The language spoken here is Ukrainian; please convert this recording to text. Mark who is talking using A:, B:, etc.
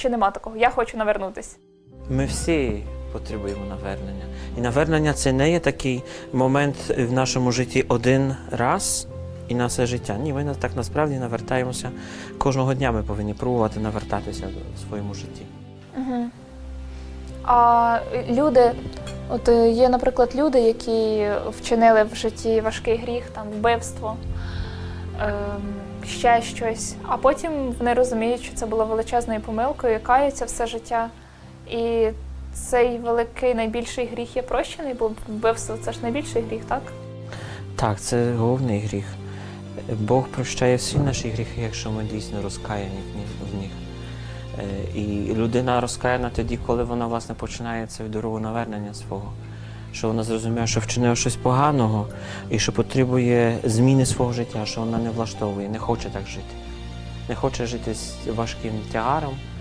A: Чи нема такого? Я хочу навернутись.
B: Ми всі потребуємо навернення. І навернення це не є такий момент в нашому житті один раз і на все життя. Ні, ми так насправді навертаємося кожного дня. Ми повинні пробувати навертатися в своєму житті.
A: Угу. А люди, от е, є, наприклад, люди, які вчинили в житті важкий гріх, там вбивство, ще щось, а потім вони розуміють, що це було величезною помилкою, і каються все життя. І цей великий найбільший гріх є прощений, бо вбивство це ж найбільший гріх, так?
B: Так, це головний гріх. Бог прощає всі наші гріхи, якщо ми дійсно розкаяні в них- в них. Е, І людина розкаяна тоді, коли вона власне починає цю дорогу навернення свого. Що вона зрозуміє, що вчинила щось поганого і що потребує зміни свого життя, що вона не влаштовує, не хоче так жити. Не хоче жити з важким тягаром,